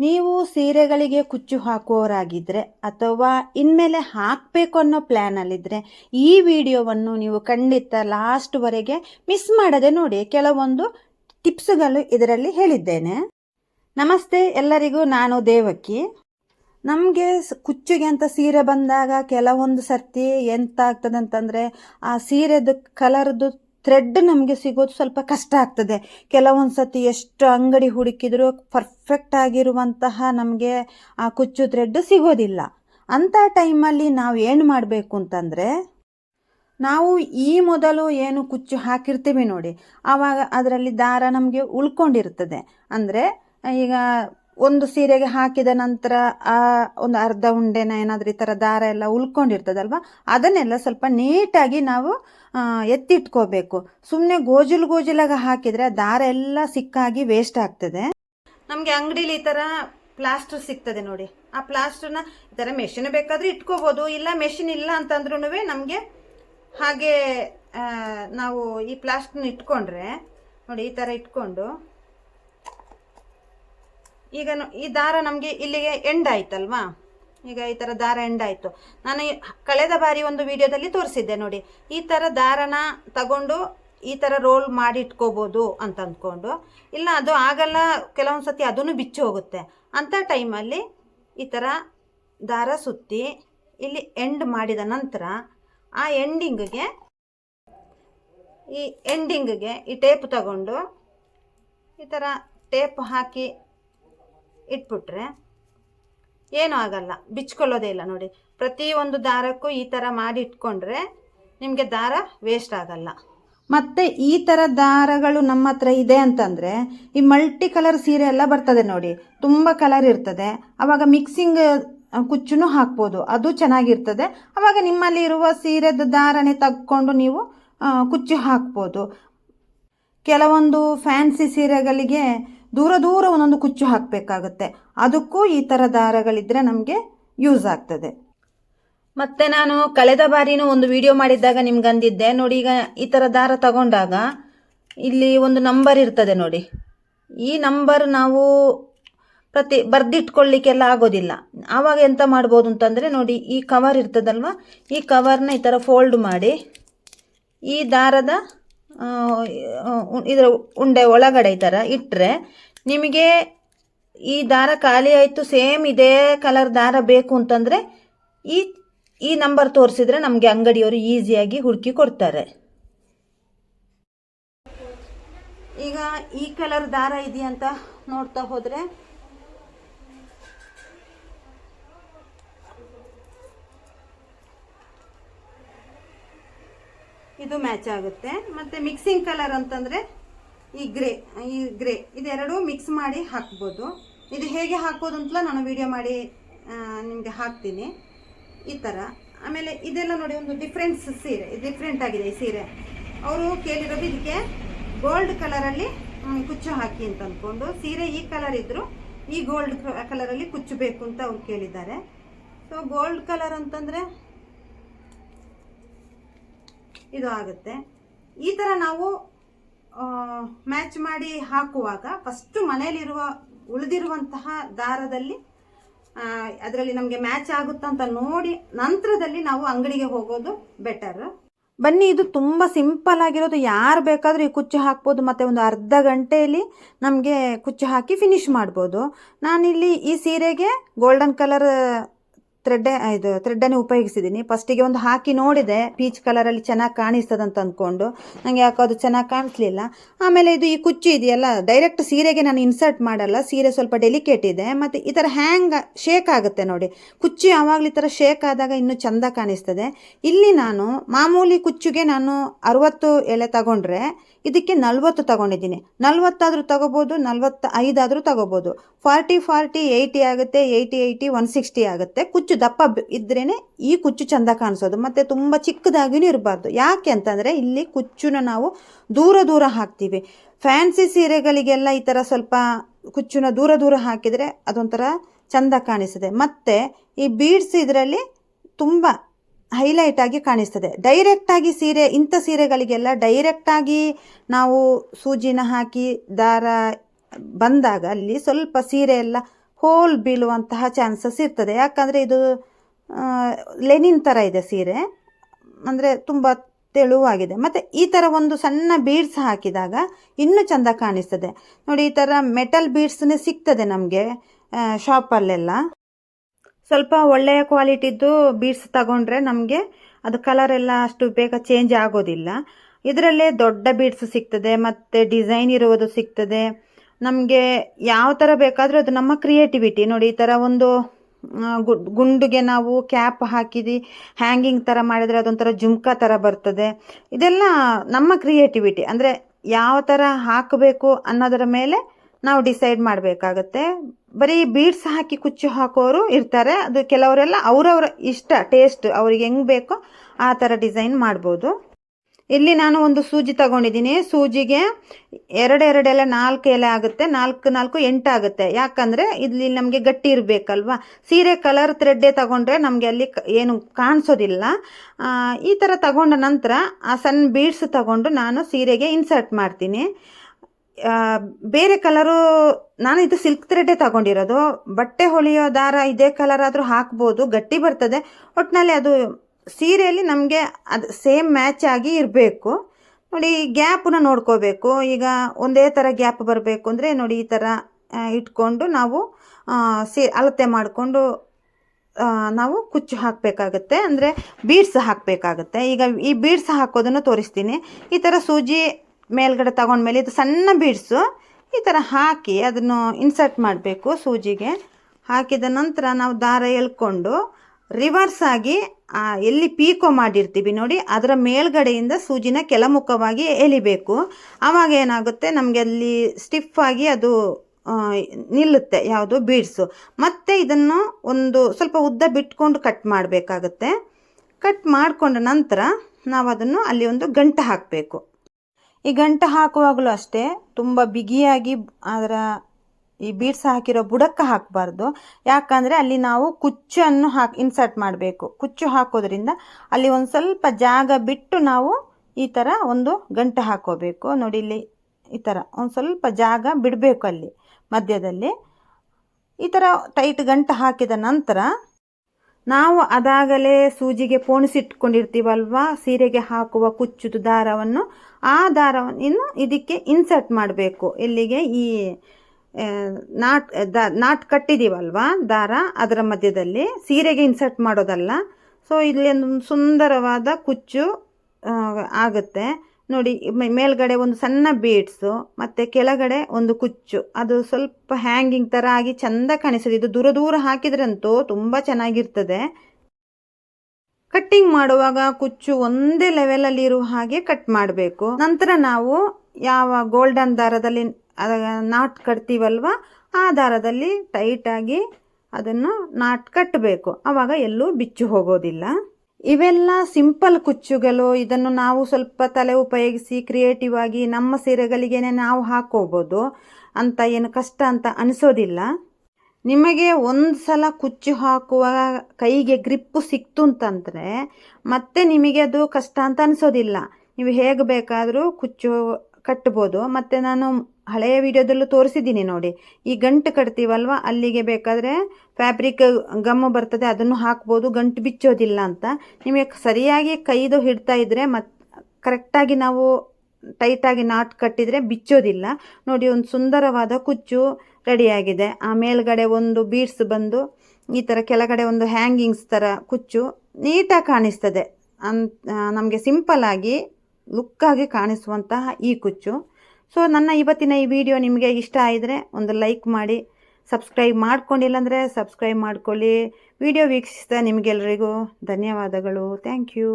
ನೀವು ಸೀರೆಗಳಿಗೆ ಕುಚ್ಚು ಹಾಕುವವರಾಗಿದ್ದರೆ ಅಥವಾ ಇನ್ಮೇಲೆ ಹಾಕಬೇಕು ಅನ್ನೋ ಪ್ಲ್ಯಾನಲ್ಲಿದ್ದರೆ ಈ ವಿಡಿಯೋವನ್ನು ನೀವು ಖಂಡಿತ ಲಾಸ್ಟ್ವರೆಗೆ ಮಿಸ್ ಮಾಡದೆ ನೋಡಿ. ಕೆಲವೊಂದು ಟಿಪ್ಸ್ಗಳು ಇದರಲ್ಲಿ ಹೇಳಿದ್ದೇನೆ. ನಮಸ್ತೆ, ಎಲ್ಲರಿಗೂ ನಾನು ದೇವಕ್ಕಿ ನಮಗೆ ಕುಚ್ಚಿಗೆ ಅಂತ ಸೀರೆ ಬಂದಾಗ ಕೆಲವೊಂದು ಸರ್ತಿ ಎಂತ ಆಗ್ತದೆ ಅಂತಂದರೆ ಆ ಸೀರೆದು ಕಲರ್ದು ಥ್ರೆಡ್ ನಮಗೆ ಸಿಗೋದು ಸ್ವಲ್ಪ ಕಷ್ಟ ಆಗ್ತದೆ. ಕೆಲವೊಂದು ಸತಿ ಎಷ್ಟು ಅಂಗಡಿ ಹುಡುಕಿದರೂ ಪರ್ಫೆಕ್ಟ್ ಆಗಿರುವಂತಹ ನಮಗೆ ಆ ಕುಚ್ಚು ಥ್ರೆಡ್ ಸಿಗೋದಿಲ್ಲ. ಅಂಥ ಟೈಮಲ್ಲಿ ನಾವು ಏನು ಮಾಡಬೇಕು ಅಂತಂದರೆ, ನಾವು ಈ ಮೊದಲು ಏನು ಕುಚ್ಚು ಹಾಕಿರ್ತೀವಿ ನೋಡಿ ಆವಾಗ ಅದರಲ್ಲಿ ದಾರ ನಮಗೆ ಉಳ್ಕೊಂಡಿರ್ತದೆ. ಅಂದರೆ ಈಗ ಒಂದು ಸೀರೆಗೆ ಹಾಕಿದ ನಂತರ ಆ ಒಂದು ಅರ್ಧ ಉಂಡೆನ ಏನಾದರೂ ಈ ಥರ ದಾರ ಎಲ್ಲ ಉಳ್ಕೊಂಡಿರ್ತದಲ್ವ? ಅದನ್ನೆಲ್ಲ ಸ್ವಲ್ಪ ನೀಟಾಗಿ ನಾವು ಎತ್ತಿಟ್ಕೋಬೇಕು. ಸುಮ್ಮನೆ ಗೋಜುಲು ಗೋಜುಲಾಗ ಹಾಕಿದರೆ ದಾರ ಎಲ್ಲ ಸಿಕ್ಕಾಗಿ ವೇಸ್ಟ್ ಆಗ್ತದೆ. ನಮಗೆ ಅಂಗಡಿಲಿ ಈ ಥರ ಪ್ಲಾಸ್ಟರ್ ಸಿಗ್ತದೆ ನೋಡಿ. ಆ ಪ್ಲಾಸ್ಟರ್ನ ಈ ಥರ ಮೆಷಿನ್ ಬೇಕಾದ್ರೆ ಇಟ್ಕೋಬೋದು. ಇಲ್ಲ ಮೆಷಿನ್ ಇಲ್ಲ ಅಂತಂದ್ರೂ ನಮಗೆ ಹಾಗೆ ನಾವು ಈ ಪ್ಲಾಸ್ಟರ್ನ ಇಟ್ಕೊಂಡ್ರೆ, ನೋಡಿ ಈ ಥರ ಇಟ್ಕೊಂಡು ಈಗ ಈ ದಾರ ನಮಗೆ ಇಲ್ಲಿಗೆ ಎಂಡ್ ಆಯ್ತಲ್ವಾ? ಈಗ ಈ ಥರ ದಾರ ಎಂಡ್ ಆಯಿತು. ನಾನು ಕಳೆದ ಬಾರಿ ಒಂದು ವಿಡಿಯೋದಲ್ಲಿ ತೋರಿಸಿದ್ದೆ ನೋಡಿ, ಈ ಥರ ದಾರನ ತಗೊಂಡು ಈ ಥರ ರೋಲ್ ಮಾಡಿ ಇಟ್ಕೋಬೋದು ಅಂತ ಅಂದ್ಕೊಂಡು, ಇಲ್ಲ ಅದು ಆಗಲ್ಲ ಕೆಲವೊಂದು ಸತಿ ಅದೂ ಬಿಚ್ಚಿ ಹೋಗುತ್ತೆ. ಅಂಥ ಟೈಮಲ್ಲಿ ಈ ಥರ ದಾರ ಸುತ್ತಿ ಇಲ್ಲಿ ಎಂಡ್ ಮಾಡಿದ ನಂತರ, ಆ ಎಂಡಿಂಗ್ಗೆ ಈ ಎಂಡಿಂಗ್ಗೆ ಈ ಟೇಪ್ ತಗೊಂಡು ಈ ಥರ ಟೇಪ್ ಹಾಕಿ ಇಟ್ಬಿಟ್ರೆ ಏನೂ ಆಗಲ್ಲ. ಬಿಚ್ಕೊಳ್ಳೋದೇ ಇಲ್ಲ ನೋಡಿ. ಪ್ರತಿಯೊಂದು ದಾರಕ್ಕೂ ಈ ಥರ ಮಾಡಿ ಇಟ್ಕೊಂಡ್ರೆ ನಿಮಗೆ ದಾರ ವೇಸ್ಟ್ ಆಗಲ್ಲ. ಮತ್ತು ಈ ಥರ ದಾರಗಳು ನಮ್ಮ ಹತ್ರ ಇದೆ ಅಂತಂದರೆ, ಈ ಮಲ್ಟಿ ಕಲರ್ ಸೀರೆ ಎಲ್ಲ ಬರ್ತದೆ ನೋಡಿ. ತುಂಬ ಕಲರ್ ಇರ್ತದೆ. ಆವಾಗ ಮಿಕ್ಸಿಂಗ್ ಕುಚ್ಚುನು ಹಾಕ್ಬೋದು. ಅದು ಚೆನ್ನಾಗಿರ್ತದೆ. ಆವಾಗ ನಿಮ್ಮಲ್ಲಿ ಇರುವ ಸೀರೆದ ದಾರನೇ ತಗೊಂಡು ನೀವು ಕುಚ್ಚು ಹಾಕ್ಬೋದು. ಕೆಲವೊಂದು ಫ್ಯಾನ್ಸಿ ಸೀರೆಗಳಿಗೆ ದೂರ ದೂರ ಒಂದೊಂದು ಕುಚ್ಚು ಹಾಕಬೇಕಾಗುತ್ತೆ. ಅದಕ್ಕೂ ಈ ಥರ ದಾರಗಳಿದ್ರೆ ನಮಗೆ ಯೂಸ್ ಆಗ್ತದೆ. ಮತ್ತೆ ನಾನು ಕಳೆದ ಬಾರಿನೂ ಒಂದು ವಿಡಿಯೋ ಮಾಡಿದ್ದಾಗ ನಿಮ್ಗೆ ಅಂದಿದ್ದೆ. ನೋಡಿ ಈಗ ಈ ಥರ ದಾರ ತಗೊಂಡಾಗ ಇಲ್ಲಿ ಒಂದು ನಂಬರ್ ಇರ್ತದೆ ನೋಡಿ. ಈ ನಂಬರ್ ನಾವು ಪ್ರತಿ ಬರ್ದಿಟ್ಕೊಳ್ಳಿಕ್ಕೆಲ್ಲ ಆಗೋದಿಲ್ಲ. ಆವಾಗ ಎಂತ ಮಾಡ್ಬೋದು ಅಂತಂದರೆ ನೋಡಿ ಈ ಕವರ್ ಇರ್ತದಲ್ವ? ಈ ಕವರ್ನ ಈ ಥರ ಫೋಲ್ಡ್ ಮಾಡಿ ಈ ದಾರದ ಇದರ ಉಂಡೆ ಒಳಗಡೆ ಈ ಥರ ಇಟ್ಟರೆ ನಿಮಗೆ ಈ ದಾರ ಖಾಲಿ ಆಯಿತು, ಸೇಮ್ ಇದೇ ಕಲರ್ ದಾರ ಬೇಕು ಅಂತಂದರೆ ಈ ಈ ನಂಬರ್ ತೋರಿಸಿದ್ರೆ ನಮಗೆ ಅಂಗಡಿಯವರು ಈಸಿಯಾಗಿ ಹುಡುಕಿ ಕೊಡ್ತಾರೆ. ಈಗ ಈ ಕಲರ್ ದಾರ ಇದೆಯಂತ ನೋಡ್ತಾ ಹೋದರೆ ಇದು ಮ್ಯಾಚ್ ಆಗುತ್ತೆ. ಮತ್ತು ಮಿಕ್ಸಿಂಗ್ ಕಲರ್ ಅಂತಂದರೆ ಈ ಗ್ರೇ ಈ ಗ್ರೇ, ಇದೆರಡು ಮಿಕ್ಸ್ ಮಾಡಿ ಹಾಕ್ಬೋದು. ಇದು ಹೇಗೆ ಹಾಕೋದು ಅಂತಲೂ ನಾನು ವಿಡಿಯೋ ಮಾಡಿ ನಿಮಗೆ ಹಾಕ್ತೀನಿ. ಈ ಥರ ಆಮೇಲೆ ಇದೆಲ್ಲ ನೋಡಿ, ಒಂದು ಡಿಫ್ರೆನ್ಸ್ ಸೀರೆ ಡಿಫ್ರೆಂಟ್ ಆಗಿದೆ ಈ ಸೀರೆ. ಅವರು ಕೇಳಿರೋದು ಇದಕ್ಕೆ ಗೋಲ್ಡ್ ಕಲರಲ್ಲಿ ಕುಚ್ಚು ಹಾಕಿ ಅಂತ ಅಂದ್ಕೊಂಡು ಸೀರೆ ಈ ಕಲರ್ ಇದ್ದರು ಈ ಗೋಲ್ಡ್ ಕಲರಲ್ಲಿ ಕುಚ್ಚು ಬೇಕು ಅಂತ ಅವ್ರು ಕೇಳಿದ್ದಾರೆ. ಸೊ ಗೋಲ್ಡ್ ಕಲರ್ ಅಂತಂದರೆ ಇದು ಆಗುತ್ತೆ. ಈ ಥರ ನಾವು ಮ್ಯಾಚ್ ಮಾಡಿ ಹಾಕುವಾಗ ಫಸ್ಟು ಮನೆಯಲ್ಲಿರುವ, ಉಳಿದಿರುವಂತಹ ದಾರದಲ್ಲಿ ಅದರಲ್ಲಿ ನಮಗೆ ಮ್ಯಾಚ್ ಆಗುತ್ತಾ ಅಂತ ನೋಡಿ ನಂತರದಲ್ಲಿ ನಾವು ಅಂಗಡಿಗೆ ಹೋಗೋದು ಬೆಟರ್ ಬನ್ನಿ, ಇದು ತುಂಬ ಸಿಂಪಲ್ ಆಗಿರೋದು. ಯಾರು ಬೇಕಾದರೂ ಈ ಕುಚ್ಚು ಹಾಕ್ಬೋದು, ಮತ್ತು ಒಂದು ಅರ್ಧ ಗಂಟೆಯಲ್ಲಿ ನಮಗೆ ಕುಚ್ಚು ಹಾಕಿ ಫಿನಿಶ್ ಮಾಡ್ಬೋದು. ನಾನಿಲ್ಲಿ ಈ ಸೀರೆಗೆ ಗೋಲ್ಡನ್ ಕಲರ್ ಥ್ರೆಡ್ಡೆ, ಇದು ಥ್ರೆಡ್ಡನ್ನೇ ಉಪಯೋಗಿಸಿದ್ದೀನಿ. ಫಸ್ಟಿಗೆ ಒಂದು ಹಾಕಿ ನೋಡಿದೆ ಪೀಚ್ ಕಲರಲ್ಲಿ ಚೆನ್ನಾಗಿ ಕಾಣಿಸ್ತದೆ ಅಂತ ಅಂದ್ಕೊಂಡು. ನನಗೆ ಯಾಕೋ ಅದು ಚೆನ್ನಾಗಿ ಕಾಣಿಸ್ಲಿಲ್ಲ. ಆಮೇಲೆ ಇದು ಈ ಕುಚ್ಚು ಇದೆಯಲ್ಲ ಡೈರೆಕ್ಟ್ ಸೀರೆಗೆ ನಾನು ಇನ್ಸರ್ಟ್ ಮಾಡಲ್ಲ, ಸೀರೆ ಸ್ವಲ್ಪ ಡೆಲಿಕೇಟ್ ಇದೆ. ಮತ್ತು ಈ ಥರ ಹ್ಯಾಂಗ್ ಶೇಕ್ ಆಗುತ್ತೆ ನೋಡಿ. ಕುಚ್ಚು ಯಾವಾಗಲೂ ಈ ಥರ ಶೇಕ್ ಆದಾಗ ಇನ್ನೂ ಚೆಂದ ಕಾಣಿಸ್ತದೆ. ಇಲ್ಲಿ ನಾನು ಮಾಮೂಲಿ ಕುಚ್ಚುಗೆ ನಾನು ಅರವತ್ತು ಎಲೆ ತಗೊಂಡ್ರೆ, ಇದಕ್ಕೆ ನಲ್ವತ್ತು ತಗೊಂಡಿದ್ದೀನಿ. ನಲ್ವತ್ತಾದರೂ ತಗೋಬೋದು ನಲ್ವತ್ತ ಐದಾದರೂ ತಗೋಬೋದು. ಫಾರ್ಟಿ ಫಾರ್ಟಿ ಏಯ್ಟಿ ಆಗುತ್ತೆ, ಏಯ್ಟಿ ಏಯ್ಟಿ, ಒನ್ ಸಿಕ್ಸ್ಟಿ ಆಗುತ್ತೆ. ಕುಚ್ಚು ದಪ್ಪ ಇದ್ರೇ ಈ ಕುಚ್ಚು ಚಂದ ಕಾಣಿಸೋದು. ಮತ್ತು ತುಂಬ ಚಿಕ್ಕದಾಗಿಯೂ ಇರಬಾರ್ದು. ಯಾಕೆ ಅಂತಂದರೆ ಇಲ್ಲಿ ಕುಚ್ಚುನ ನಾವು ದೂರ ದೂರ ಹಾಕ್ತೀವಿ. ಫ್ಯಾನ್ಸಿ ಸೀರೆಗಳಿಗೆಲ್ಲ ಈ ಥರ ಸ್ವಲ್ಪ ಕುಚ್ಚುನ ದೂರ ದೂರ ಹಾಕಿದರೆ ಅದೊಂಥರ ಚಂದ ಕಾಣಿಸ್ತದೆ. ಮತ್ತು ಈ ಬೀಡ್ಸ್ ಇದರಲ್ಲಿ ತುಂಬ ಹೈಲೈಟ್ ಆಗಿ ಕಾಣಿಸ್ತದೆ. ಡೈರೆಕ್ಟಾಗಿ ಸೀರೆ, ಇಂಥ ಸೀರೆಗಳಿಗೆಲ್ಲ ಡೈರೆಕ್ಟಾಗಿ ನಾವು ಸೂಜಿನ ಹಾಕಿ, ದಾರ ಬಂದಾಗ ಅಲ್ಲಿ ಸ್ವಲ್ಪ ಸೀರೆ ಎಲ್ಲ ಹೋಲ್ ಬೀಳುವಂತಹ ಚಾನ್ಸಸ್ ಇರ್ತದೆ. ಯಾಕಂದರೆ ಇದು ಲೆನಿನ್ ಥರ ಇದೆ ಸೀರೆ. ಅಂದರೆ ತುಂಬ ತೆಳುವಾಗಿದೆ. ಮತ್ತು ಈ ಥರ ಒಂದು ಸಣ್ಣ ಬೀಡ್ಸ್ ಹಾಕಿದಾಗ ಇನ್ನೂ ಚೆಂದ ಕಾಣಿಸ್ತದೆ. ನೋಡಿ, ಈ ಥರ ಮೆಟಲ್ ಬೀಡ್ಸ್ನೇ ಸಿಗ್ತದೆ ನಮಗೆ ಶಾಪಲ್ಲೆಲ್ಲ ಸ್ವಲ್ಪ ಒಳ್ಳೆಯ ಕ್ವಾಲಿಟಿದ್ದು ಬೀಡ್ಸ್ ತಗೊಂಡ್ರೆ ನಮಗೆ ಅದು ಕಲರ್ ಎಲ್ಲ ಅಷ್ಟು ಬೇಗ ಚೇಂಜ್ ಆಗೋದಿಲ್ಲ. ಇದರಲ್ಲೇ ದೊಡ್ಡ ಬೀಡ್ಸ್ ಸಿಗ್ತದೆ, ಮತ್ತು ಡಿಸೈನ್ ಇರುವುದು ಸಿಗ್ತದೆ. ನಮಗೆ ಯಾವ ಥರ ಬೇಕಾದರೂ ಅದು ನಮ್ಮ ಕ್ರಿಯೇಟಿವಿಟಿ ನೋಡಿ, ಈ ಥರ ಒಂದು ಗುಂಡಿಗೆ ನಾವು ಕ್ಯಾಪ್ ಹಾಕಿದಿ ಹ್ಯಾಂಗಿಂಗ್ ಥರ ಮಾಡಿದರೆ ಅದೊಂಥರ ಜುಮ್ಕಾ ಥರ ಬರ್ತದೆ. ಇದೆಲ್ಲ ನಮ್ಮ ಕ್ರಿಯೇಟಿವಿಟಿ ಅಂದರೆ ಯಾವ ಥರ ಹಾಕಬೇಕು ಅನ್ನೋದರ ಮೇಲೆ ನಾವು ಡಿಸೈಡ್ ಮಾಡಬೇಕಾಗತ್ತೆ. ಬರೀ ಬೀಡ್ಸ್ ಹಾಕಿ ಕುಚ್ಚು ಹಾಕೋರು ಇರ್ತಾರೆ. ಅದು ಕೆಲವರೆಲ್ಲ ಅವರವರ ಇಷ್ಟ ಟೇಸ್ಟ್ ಅವ್ರಿಗೆ ಹೆಂಗೆ ಬೇಕೋ ಆ ಥರ ಡಿಸೈನ್ ಮಾಡ್ಬೋದು. ಇಲ್ಲಿ ನಾನು ಒಂದು ಸೂಜಿ ತಗೊಂಡಿದ್ದೀನಿ. ಸೂಜಿಗೆ ಎರಡು ಎರಡು ಎಲೆ, ನಾಲ್ಕು ಎಲೆ ಆಗುತ್ತೆ. ನಾಲ್ಕು ನಾಲ್ಕು, ಎಂಟು ಆಗುತ್ತೆ. ಯಾಕಂದರೆ ಇಲ್ಲಿ ನಮಗೆ ಗಟ್ಟಿ ಇರಬೇಕಲ್ವಾ? ಸೀರೆ ಕಲರ್ ಥ್ರೆಡ್ಡೇ ತಗೊಂಡ್ರೆ ನಮಗೆ ಅಲ್ಲಿ ಏನು ಕಾಣಿಸೋದಿಲ್ಲ. ಈ ಥರ ತಗೊಂಡ ನಂತರ ಆ ಸಣ್ಣ ಬೀಡ್ಸ್ ತಗೊಂಡು ನಾನು ಸೀರೆಗೆ ಇನ್ಸರ್ಟ್ ಮಾಡ್ತೀನಿ. ಬೇರೆ ಕಲರು ನಾನು ಇದು ಸಿಲ್ಕ್ ಥ್ರೆಡ್ಡೇ ತಗೊಂಡಿರೋದು. ಬಟ್ಟೆ ಹೊಲಿಯೋ ದಾರ ಇದೇ ಕಲರ್ ಆದರೂ ಹಾಕ್ಬೋದು. ಗಟ್ಟಿ ಬರ್ತದೆ. ಒಟ್ಟಿನಲ್ಲಿ ಅದು ಸೀರೆಯಲ್ಲಿ ನಮಗೆ ಅದು ಸೇಮ್ ಮ್ಯಾಚ್ ಆಗಿ ಇರಬೇಕು. ನೋಡಿ ಗ್ಯಾಪನ್ನ ನೋಡ್ಕೋಬೇಕು. ಈಗ ಒಂದೇ ಥರ ಗ್ಯಾಪ್ ಬರಬೇಕು ಅಂದರೆ ನೋಡಿ ಈ ಥರ ಇಟ್ಕೊಂಡು ನಾವು ಸೀ, ಅಳತೆ ಮಾಡಿಕೊಂಡು ನಾವು ಕುಚ್ಚು ಹಾಕಬೇಕಾಗತ್ತೆ. ಅಂದರೆ ಬೀಡ್ಸ್ ಹಾಕಬೇಕಾಗತ್ತೆ. ಈಗ ಈ ಬೀಡ್ಸ್ ಹಾಕೋದನ್ನು ತೋರಿಸ್ತೀನಿ. ಈ ಥರ ಸೂಜಿ ಮೇಲ್ಗಡೆ ತಗೊಂಡ್ಮೇಲೆ ಇದು ಸಣ್ಣ ಬೀಡ್ಸು ಈ ಥರ ಹಾಕಿ ಅದನ್ನು ಇನ್ಸರ್ಟ್ ಮಾಡಬೇಕು ಸೂಜಿಗೆ. ಹಾಕಿದ ನಂತರ ನಾವು ದಾರ ಎಳ್ಕೊಂಡು ರಿವರ್ಸ್ ಆಗಿ ಎಲ್ಲಿ ಪೀಕೋ ಮಾಡಿರ್ತೀವಿ ನೋಡಿ, ಅದರ ಮೇಲ್ಗಡೆಯಿಂದ ಸೂಜಿನ ಕೆಳಮುಖವಾಗಿ ಎಳಿಬೇಕು. ಆವಾಗ ಏನಾಗುತ್ತೆ, ನಮಗೆ ಅಲ್ಲಿ ಸ್ಟಿಫ್ ಆಗಿ ಅದು ನಿಲ್ಲುತ್ತೆ, ಯಾವುದು ಬೀಡ್ಸು. ಮತ್ತೆ ಇದನ್ನು ಒಂದು ಸ್ವಲ್ಪ ಉದ್ದ ಬಿಟ್ಕೊಂಡು ಕಟ್ ಮಾಡಬೇಕಾಗತ್ತೆ. ಕಟ್ ಮಾಡಿಕೊಂಡ ನಂತರ ನಾವು ಅದನ್ನು ಅಲ್ಲಿ ಒಂದು ಗಂಟು ಹಾಕಬೇಕು. ಈ ಗಂಟು ಹಾಕುವಾಗಲೂ ಅಷ್ಟೇ, ತುಂಬ ಬಿಗಿಯಾಗಿ ಅದರ ಈ ಬೀಡ್ಸ್ ಹಾಕಿರೋ ಬುಡಕ್ಕೆ ಹಾಕಬಾರ್ದು. ಯಾಕಂದರೆ ಅಲ್ಲಿ ನಾವು ಕುಚ್ಚನ್ನು ಹಾಕಿ ಇನ್ಸರ್ಟ್ ಮಾಡಬೇಕು. ಕುಚ್ಚು ಹಾಕೋದ್ರಿಂದ ಅಲ್ಲಿ ಒಂದು ಸ್ವಲ್ಪ ಜಾಗ ಬಿಟ್ಟು ನಾವು ಈ ಥರ ಒಂದು ಗಂಟು ಹಾಕೋಬೇಕು. ನೋಡಿ ಇಲ್ಲಿ ಈ ಥರ ಒಂದು ಸ್ವಲ್ಪ ಜಾಗ ಬಿಡಬೇಕು ಅಲ್ಲಿ ಮಧ್ಯದಲ್ಲಿ. ಈ ಥರ ಟೈಟ್ ಗಂಟು ಹಾಕಿದ ನಂತರ ನಾವು ಅದಾಗಲೇ ಸೂಜಿಗೆ ಪೋಣಿಸಿಟ್ಕೊಂಡಿರ್ತೀವಲ್ವ ಸೀರೆಗೆ ಹಾಕುವ ಕುಚ್ಚುದು ದಾರವನ್ನು ಆ ದಾರವನ್ನು ಇದಕ್ಕೆ ಇನ್ಸರ್ಟ್ ಮಾಡಬೇಕು. ಎಲ್ಲಿಗೆ ಈ ನಾಟ್ ದ- ನಾಟ್ ಕಟ್ಟಿದ್ದೀವಲ್ವ ದಾರ, ಅದರ ಮಧ್ಯದಲ್ಲಿ. ಸೀರೆಗೆ ಇನ್ಸರ್ಟ್ ಮಾಡೋದಲ್ಲ. ಸೊ ಇಲ್ಲಿ ಒಂದು ಸುಂದರವಾದ ಕುಚ್ಚು ಆಗುತ್ತೆ. ನೋಡಿ ಮೇಲ್ಗಡೆ ಒಂದು ಸಣ್ಣ ಬೀಡ್ಸು ಮತ್ತು ಕೆಳಗಡೆ ಒಂದು ಕುಚ್ಚು. ಅದು ಸ್ವಲ್ಪ ಹ್ಯಾಂಗಿಂಗ್ ಥರ ಆಗಿ ಚೆಂದ ಕಾಣಿಸ್ತದೆ. ಇದು ದೂರ ದೂರ ಹಾಕಿದ್ರಂತೂ ತುಂಬ ಚೆನ್ನಾಗಿರ್ತದೆ. ಕಟ್ಟಿಂಗ್ ಮಾಡುವಾಗ ಕುಚ್ಚು ಒಂದೇ ಲೆವೆಲಲ್ಲಿ ಇರುವ ಹಾಗೆ ಕಟ್ ಮಾಡಬೇಕು. ನಂತರ ನಾವು ಯಾವ ಗೋಲ್ಡನ್ ದಾರದಲ್ಲಿ ಅದ ನಾಟ್ ಕಟ್ತೀವಲ್ವ? ಆ ದಾರದಲ್ಲಿ ಟೈಟಾಗಿ ಅದನ್ನು ನಾಟ್ ಕಟ್ಟಬೇಕು ಆವಾಗ ಎಲ್ಲೂ ಬಿಚ್ಚು ಹೋಗೋದಿಲ್ಲ. ಇವೆಲ್ಲ ಸಿಂಪಲ್ ಕುಚ್ಚುಗಳು. ಇದನ್ನು ನಾವು ಸ್ವಲ್ಪ ತಲೆ ಉಪಯೋಗಿಸಿ ಕ್ರಿಯೇಟಿವ್ ಆಗಿ ನಮ್ಮ ಸೀರೆಗಳಿಗೇನೆ ನಾವು ಹಾಕೋಬೋದು. ಅಂತ ಏನು ಕಷ್ಟ ಅಂತ ಅನಿಸೋದಿಲ್ಲ. ನಿಮಗೆ ಒಂದು ಸಲ ಕುಚ್ಚು ಹಾಕುವ ಕೈಗೆ ಗ್ರಿಪ್ಪು ಸಿಕ್ತು ಅಂತಂದರೆ ಮತ್ತೆ ನಿಮಗೆ ಅದು ಕಷ್ಟ ಅಂತ ಅನಿಸೋದಿಲ್ಲ. ನೀವು ಹೇಗೆ ಬೇಕಾದರೂ ಕುಚ್ಚು ಕಟ್ಬೋದು. ಮತ್ತು ನಾನು ಹಳೆಯ ವಿಡಿಯೋದಲ್ಲೂ ತೋರಿಸಿದ್ದೀನಿ ನೋಡಿ. ಈ ಗಂಟು ಕಟ್ತೀವಲ್ವ? ಅಲ್ಲಿಗೆ ಬೇಕಾದರೆ ಫ್ಯಾಬ್ರಿಕ್ ಗಮ್ಮು ಬರ್ತದೆ, ಅದನ್ನು ಹಾಕ್ಬೋದು. ಗಂಟು ಬಿಚ್ಚೋದಿಲ್ಲ ಅಂತ. ನಿಮಗೆ ಸರಿಯಾಗಿ ಕೈದು ಹಿಡ್ತಾ ಇದ್ದರೆ ಮತ್ತು ಕರೆಕ್ಟಾಗಿ ನಾವು ಟೈಟಾಗಿ ನಾಟ್ ಕಟ್ಟಿದರೆ ಬಿಚ್ಚೋದಿಲ್ಲ. ನೋಡಿ, ಒಂದು ಸುಂದರವಾದ ಕುಚ್ಚು ರೆಡಿಯಾಗಿದೆ. ಆ ಮೇಲ್ಗಡೆ ಒಂದು ಬೀಡ್ಸ್ ಬಂದು, ಈ ಥರ ಕೆಳಗಡೆ ಒಂದು ಹ್ಯಾಂಗಿಂಗ್ಸ್ ಥರ ಕುಚ್ಚು ನೀಟಾಗಿ ಕಾಣಿಸ್ತದೆ. ಅಂತ ನಮಗೆ ಸಿಂಪಲ್ಲಾಗಿ ಲುಕ್ಕಾಗಿ ಕಾಣಿಸುವಂತಹ ಈ ಕುಚ್ಚು. ಸೊ ನನ್ನ ಇವತ್ತಿನ ಈ ವಿಡಿಯೋ ನಿಮಗೆ ಇಷ್ಟ ಆಗಿದರೆ ಒಂದು ಲೈಕ್ ಮಾಡಿ ಸಬ್ಸ್ಕ್ರೈಬ್ ಮಾಡ್ಕೊಂಡಿಲ್ಲ ಅಂದರೆ ಸಬ್ಸ್ಕ್ರೈಬ್ ಮಾಡ್ಕೊಳ್ಳಿ. ವಿಡಿಯೋ ವೀಕ್ಷಿಸಿದ ನಿಮಗೆಲ್ಲರಿಗೂ ಧನ್ಯವಾದಗಳು. Thank you